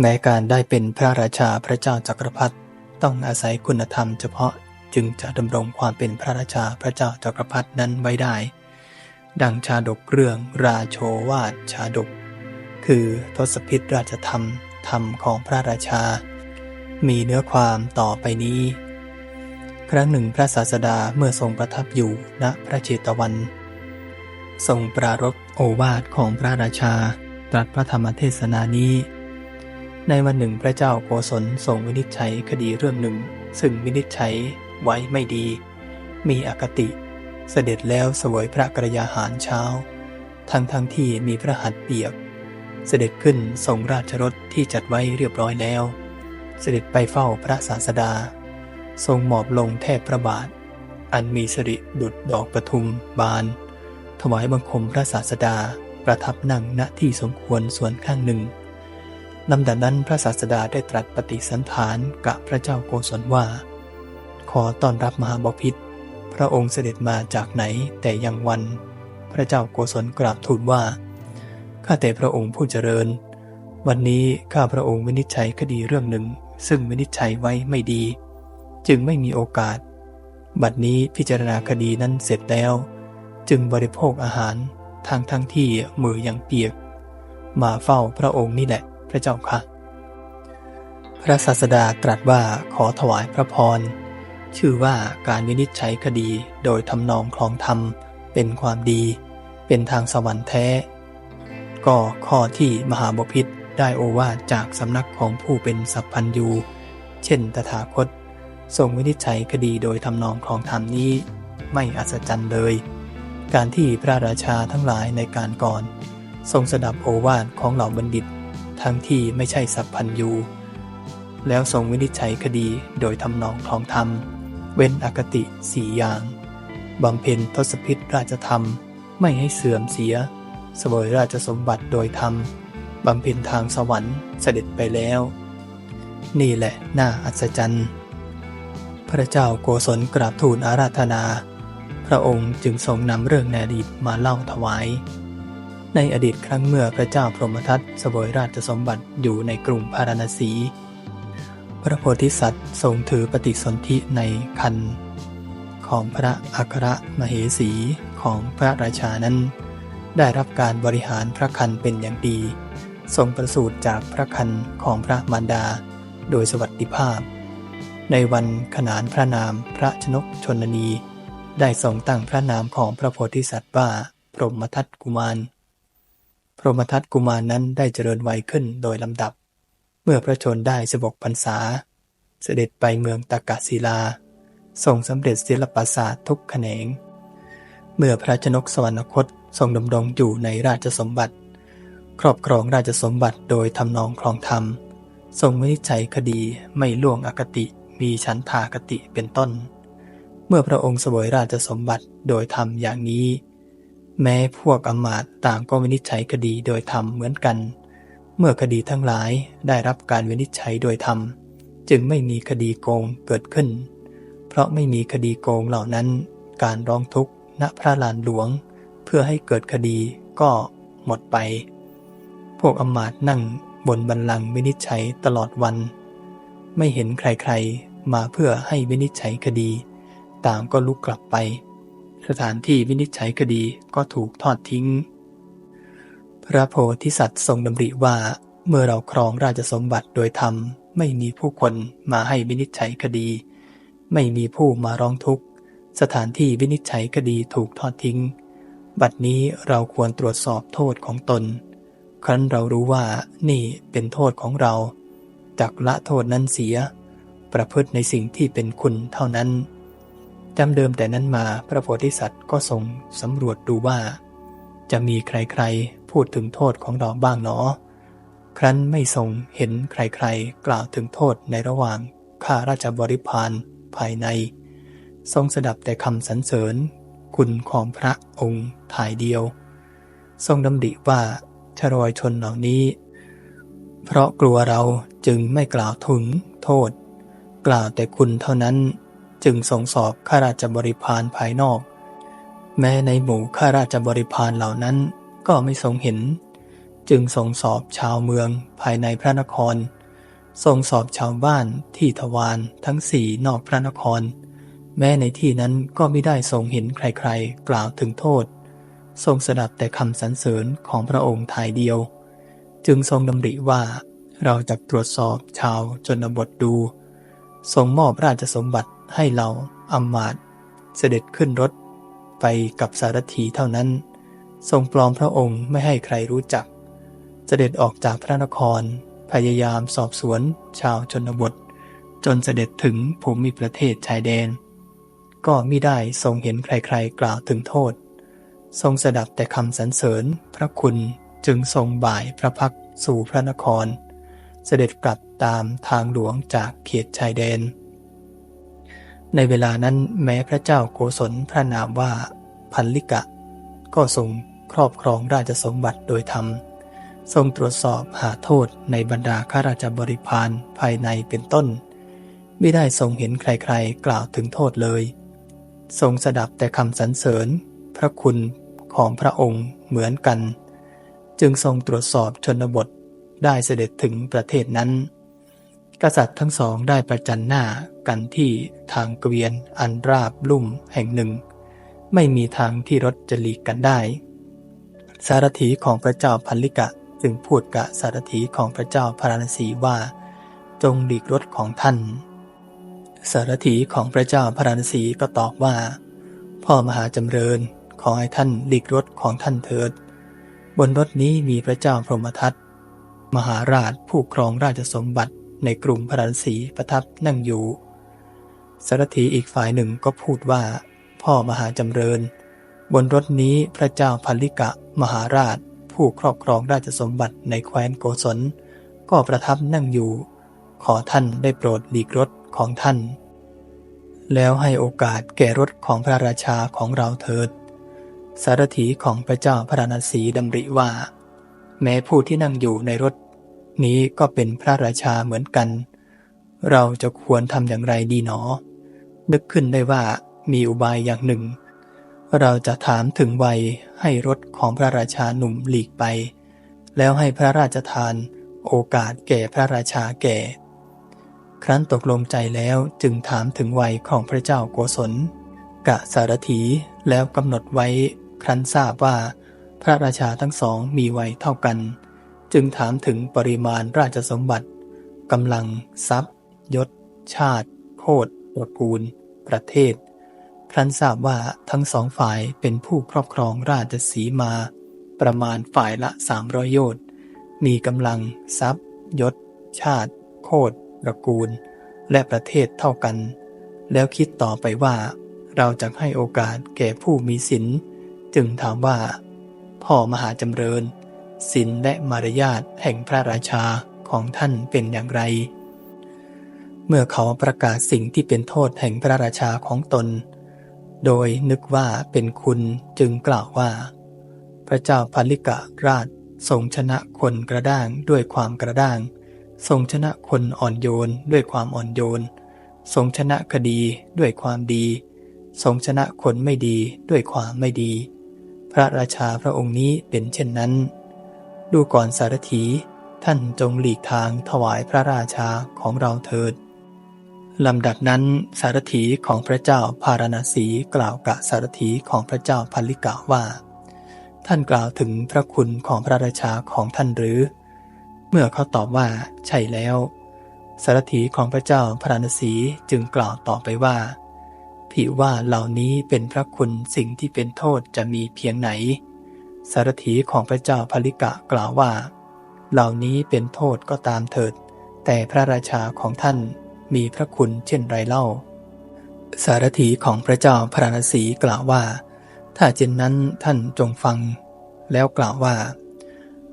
แม้การได้เป็นพระราชาพระเจ้าจักรพรรดิต้องอาศัยคุณธรรมเฉพาะจึงจะดำรงความเป็นพระราชาพระเจ้าจักรพรรดินั้นไว้ได้ ดังชาดกเรื่องราโชวาทชาดก คือทศพิธราชธรรมธรรมของพระราชา มีเนื้อความต่อไปนี้ ครั้งหนึ่งพระศาสดาเมื่อทรงประทับอยู่ณพระเจตวัน ทรงปรารภโอวาทของพระราชาตรัสพระธรรมเทศนานี้ ในวันหนึ่งพระเจ้าโกศลทรงวินิจฉัยคดีเรื่องหนึ่ง ซึ่งวินิจฉัยไว้ไม่ดี มีอคติ เสด็จแล้วเสวยพระกรยาหารเช้า ทั้งทั้งที่มีพระหัตถ์เปียก เสด็จขึ้นทรงราชรถที่จัดไว้เรียบร้อยแล้ว เสด็จไปเฝ้าพระศาสดา ทรงหมอบลงแทบพระบาท อันมีสิริดุดดอกประทุมบาน ถวายบังคมพระศาสดาประทับนั่งณที่สมควรส่วนข้างหนึ่ง ลำดับนั้นพระศาสดาได้ตรัสปฏิสันฐานกับพระเจ้าโกศลว่า ขอต้อนรับมหาบพิษพระองค์เสด็จมาจากไหนแต่ยังวัน พระเจ้าโกศลกราบทูลว่า ข้าแต่พระองค์ผู้เจริญ วันนี้ข้าพระองค์วินิจฉัยคดีเรื่องหนึ่ง ซึ่งวินิจฉัยไว้ไม่ดี จึงไม่มีโอกาส บัดนี้พิจารณาคดีนั้นเสร็จแล้ว จึงบริโภคอาหารทางทั้งที่มือยังเปียก มาเฝ้าพระองค์นี่แหละ ระเจ้าค่ะ พระศาสดาตรัสว่าขอถวายพระพร ชื่อว่าการวินิจฉัยคดีโดยทำนองคลองธรรม เป็นความดี เป็นทางสวรรค์แท้ ก็ข้อที่มหาบพิษได้โอวาทจากสำนักของผู้เป็นสัพพันยูเช่นตถาคต ทรงวินิจฉัยคดีโดยทำนองคลองธรรมนี้ไม่อัศจรรย์เลย การที่พระราชาทั้งหลายในการก่อน ทรงสดับโอวาทของเหล่าบัณฑิต ทั้งที่ไม่ใช่สัพพันยู แล้วทรงวินิจฉัยคดีโดยทำนองคลองธรรม เว้นอคติสี่อย่างบำเพ็ญทศพิธราชธรรมไม่ให้เสื่อมเสีย เสวยราชสมบัติโดยธรรมบำเพ็ญทางสวรรค์เสด็จไปแล้ว นี่แหละน่าอัศจรรย์ พระเจ้าโกศลกราบทูลอาราธนา พระองค์จึงทรงนำเรื่องในอดีตมาเล่าถวาย ในอดีตครั้งเมื่อพระเจ้าพรหมทัตเสวยราชสมบัติอยู่ในกรุงพาราณสี พระโพธิสัตว์ทรงถือปฏิสนธิในคันของพระอัครมเหสีของพระราชานั้น ได้รับการบริหารพระคันเป็นอย่างดี ทรงประสูติจากพระคันของพระมารดา โดยสวัสดิภาพ ในวันขนานพระนามพระชนกชนนี ได้ทรงตั้งพระนามของพระโพธิสัตว์ว่าพรหมทัตกุมาร พรหมทัตกุมารนั้นได้เจริญวัยขึ้นโดยลำดับ เมื่อพระชนได้สบกพรรษา เสด็จไปเมืองตากะศิลาทรงสำเร็จศิลปศาสตร์ทุกแขนง เมื่อพระชนกสวรรคตทรงดำรงอยู่ในราชสมบัติ ครอบครองราชสมบัติโดยทำนองคลองธรรม ทรงวินิจฉัยคดีไม่ล่วงอคติมีฉันทากติเป็นต้น เมื่อพระองค์เสวยราชสมบัติโดยธรรมอย่างนี้ แม้พวกอมาตต่างก็วินิจฉัยคดีโดยธรรมเหมือนกัน เมื่อคดีทั้งหลายได้รับการวินิจฉัยโดยธรรม จึงไม่มีคดีโกงเกิดขึ้น เพราะไม่มีคดีโกงเหล่านั้น การร้องทุกข์ณพระลานหลวง เพื่อให้เกิดคดีก็หมดไป พวกอมาตนั่งบนบันลังวินิจฉัยตลอดวัน ไม่เห็นใครๆมาเพื่อให้วินิจฉัยคดี ต่างก็ลุกกลับไป สถานที่วินิจฉัยคดีก็ถูกทอดทิ้ง พระโพธิสัตว์ทรงดำริว่าเมื่อเราครองราชสมบัติโดยธรรม ไม่มีผู้คนมาให้วินิจฉัยคดี ไม่มีผู้มาร้องทุกข์ สถานที่วินิจฉัยคดีถูกทอดทิ้ง บัดนี้เราควรตรวจสอบโทษของตน ครั้นเรารู้ว่านี่เป็นโทษของเราจักละโทษนั้นเสีย ประพฤติในสิ่งที่เป็นคุณเท่านั้น จำเดิมแต่นั้นมาพระโพธิสัตว์ก็ทรงสำรวจดูว่า จะมีใครๆ พูดถึงโทษของเราบ้างหนอ ครั้นไม่ทรงเห็นใครๆ กล่าวถึงโทษในระหว่างข้าราชบริพารภายใน ทรงสดับแต่คำสรรเสริญ คุณของพระองค์ถ่ายเดียว ทรงดำริว่าชรอยชนเหล่านี้ เพราะกลัวเราจึงไม่กล่าวถึงโทษ กล่าวแต่คุณเท่านั้น จึงทรงสอบข้าราชบริพารภายนอก แม้ในหมู่ข้าราชบริพารเหล่านั้นก็ไม่ทรงเห็น จึงทรงสอบชาวเมืองภายในพระนคร ทรงสอบชาวบ้านที่ทวารทั้งสี่นอกพระนคร แม้ในที่นั้นก็ไม่ได้ทรงเห็นใครๆ กล่าวถึงโทษ ทรงสดับแต่คำสรรเสริญของพระองค์ทายเดียว จึงทรงดำริว่าเราจะตรวจสอบชาวจนบทดูทรงมอบราชสมบัติ ให้เราอำมาตย์เสด็จขึ้นรถ ไปกับสารถีเท่านั้น ทรงปลอมพระองค์ไม่ให้ใครรู้จัก เสด็จออกจากพระนคร พยายามสอบสวนชาวชนบท จนเสด็จถึงภูมิประเทศชายแดน ก็มิได้ทรงเห็นใครๆกล่าวถึงโทษ ทรงสดับแต่คำสรรเสริญพระคุณจึงทรงบ่ายพระพักสู่พระนคร เสด็จกลับตามทางหลวงจากเขตชายแดน ในเวลานั้นแม้พระเจ้าโกศลพระนามว่าพันลิกะ ก็ทรงครอบครองราชสมบัติโดยธรรม ทรงตรวจสอบหาโทษในบรรดาข้าราชบริพารภายในเป็นต้น ไม่ได้ทรงเห็นใครๆกล่าวถึงโทษเลย ทรงสดับแต่คำสรรเสริญ พระคุณของพระองค์เหมือนกัน จึงทรงตรวจสอบชนบทได้เสด็จถึงประเทศนั้น กษัตริย์ทั้งสองได้ประจันหน้า กันที่ทางเกวียนอันราบลุ่มแห่งหนึ่ง ไม่มีทางที่รถจะหลีกกันได้ สารถีของพระเจ้าพันลิกะจึงพูดกับสารถีของพระเจ้าพาราณสีว่า จงหลีกรถของท่าน สารถีของพระเจ้าพาราณสีก็ตอบว่า พ่อมหาจำเริญขอให้ท่านหลีกรถของท่านเถิด บนรถนี้มีพระเจ้าพรหมทัตมหาราชผู้ครองราชสมบัติในกรุงพระนศีประทับนั่งอยู่ สารถีอีกฝ่ายหนึ่งก็พูดว่า พ่อมหาจำเริญ บนรถนี้พระเจ้าพันลิกะมหาราช ผู้ครอบครองราชสมบัติในแคว้นโกศล ก็ประทับนั่งอยู่ ขอท่านได้โปรดหลีกรถของท่าน แล้วให้โอกาสแก่รถของพระราชาของเราเถิด สารถีของพระเจ้าพระนศีดำริว่า แม้ผู้ที่นั่งอยู่ในรถ นี้ก็เป็นพระราชาเหมือนกัน เราจะควรทำอย่างไรดีหนอ นึกขึ้นได้ว่ามีอุบายอย่างหนึ่ง เราจะถามถึงวัยให้รถของพระราชาหนุ่มหลีกไป แล้วให้พระราชทานโอกาสแก่พระราชาแก่ ครั้นตกลงใจแล้วจึงถามถึงวัยของพระเจ้าโกศลกะสารถีแล้วกำหนดไว้ครั้นทราบว่าพระราชาทั้งสองมีวัยเท่ากัน จึงถามถึงปริมาณราชสมบัติกำลัง ทรัพย์ ยศ ชาติ โคตร ตระกูล ประเทศ ครั้นทราบว่าทั้งสองฝ่ายเป็นผู้ครอบครองราชสีมา ประมาณฝ่ายละสามร้อยโยชน์มีกำลัง ทรัพย์ยศ ชาติ โคตรตระกูล และประเทศเท่ากัน แล้วคิดต่อไปว่า เราจะให้โอกาสแก่ผู้มีศีลจึงถามว่า พ่อมหาจำเริญศีลและมารยาทแห่งพระราชาของท่านเป็นอย่างไร เมื่อเขาประกาศสิ่งที่เป็นโทษแห่งพระราชาของตน โดยนึกว่าเป็นคุณจึงกล่าวว่า พระเจ้าพัลิกะราชทรงชนะคนกระด้างด้วยความกระด้าง ทรงชนะคนอ่อนโยนด้วยความอ่อนโยน ทรงชนะคดีด้วยความดี ทรงชนะคนไม่ดีด้วยความไม่ดี พระราชาพระองค์นี้เป็นเช่นนั้น ดูก่อนสารถีท่านจงหลีกทางถวายพระราชาของเราเถิด ลำดับนั้นสารถีของพระเจ้าพาราณสีกล่าวกับสารถีของพระเจ้าพัลลิกะว่า ท่านกล่าวถึงพระคุณของพระราชาของท่านหรือ เมื่อเขาตอบว่าใช่แล้ว สารถีของพระเจ้าพาราณสีจึงกล่าวต่อไปว่าผิว่าเหล่านี้เป็นพระคุณสิ่งที่เป็นโทษจะมีเพียงไหน สารถีของพระเจ้าพลิกะกล่าวว่า เหล่านี้เป็นโทษก็ตามเถิด แต่พระราชาของท่าน มีพระคุณเช่นไรเล่า สารถีของพระเจ้าพระนศีกล่าวว่า ถ้าเช่นนั้นท่านจงฟัง แล้วกล่าวว่า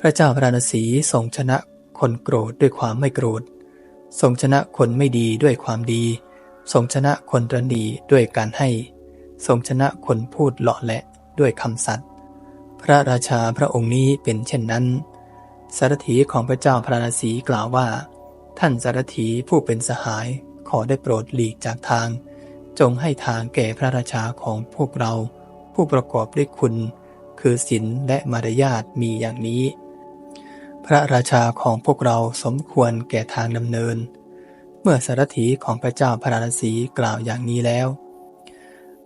พระเจ้าพระนศีทรงชนะคนโกรธด้วยความไม่โกรธ ทรงชนะคนไม่ดีด้วยความดี ทรงชนะคนตรนีด้วยการให้ ทรงชนะคนพูดเลาะและด้วยคำสัตย์ พระราชาพระองค์นี้เป็นเช่นนั้น สารถีของพระเจ้าพระราศีกล่าวว่า ท่านสารถีผู้เป็นสหายขอได้โปรดหลีกจากทาง จงให้ทางแก่พระราชาของพวกเรา ผู้ประกอบด้วยคุณ คือศีลและมารยาทมีอย่างนี้ พระราชาของพวกเราสมควรแก่ทางดำเนิน เมื่อสารถีของพระเจ้าพระราศีกล่าวอย่างนี้แล้ว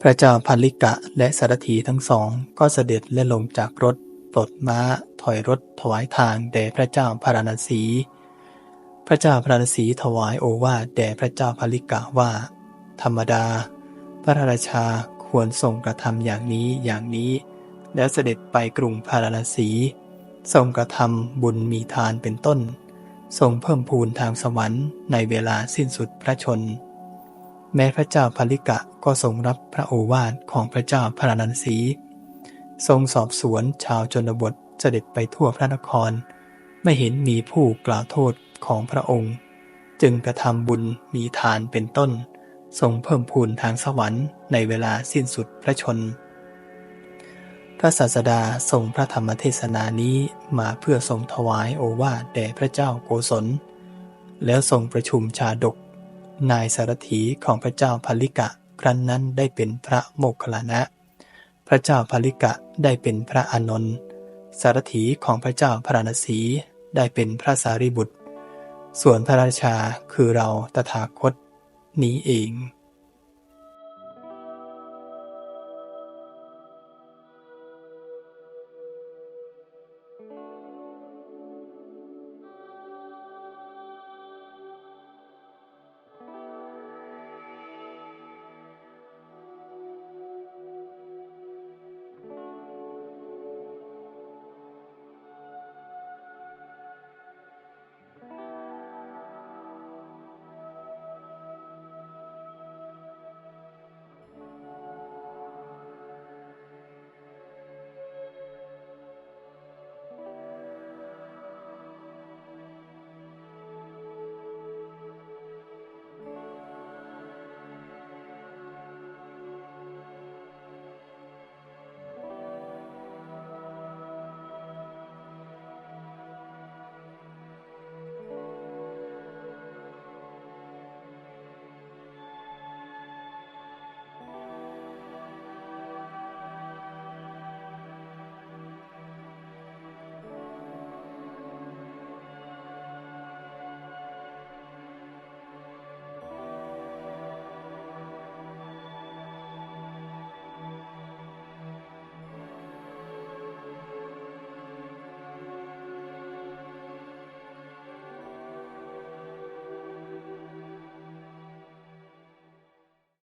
พระเจ้าพันลิกะและสารถีทั้งสองก็เสด็จและลงจากรถปลดม้าถอยรถถวายทางแด่พระเจ้าพระราศี ระเจ้าพระราศีถวายโอวาทแด่พระเจ้าพลิกะว่า ธรรมดา พระราชาควรทรงกระทำอย่างนี้อย่างนี้ แล้วเสด็จไปกรุงพาราณสี ทรงกระทำบุญมีทานเป็นต้น ทรงเพิ่มพูนทางสวรรค์ในเวลาสิ้นสุดพระชน แม้พระเจ้าพลิกะก็ทรงรับพระโอวาทของพระเจ้าพาราณสี ทรงสอบสวนชาวชนบทเสด็จไปทั่วพระนคร ไม่เห็นมีผู้กล่าวโทษ ของพระองค์ จึงกระทำบุญมีทานเป็นต้น ทรงเพิ่มพูนทางสวรรค์ในเวลาสิ้นสุดพระชน พระศาสดาทรงพระธรรมเทศนานี้มาเพื่อทรงถวายโอวาทแด่พระเจ้าโกศล แล้วทรงประชุมชาดก นายสารถีของพระเจ้าพลิกะครั้นนั้นได้เป็นพระโมคคัลลานะ พระเจ้าพลิกะได้เป็นพระอานนท์สารถีของพระเจ้าพระนศีได้เป็นพระสารีบุตร ส่วนพระราชาคือเราตถาคตนี้เอง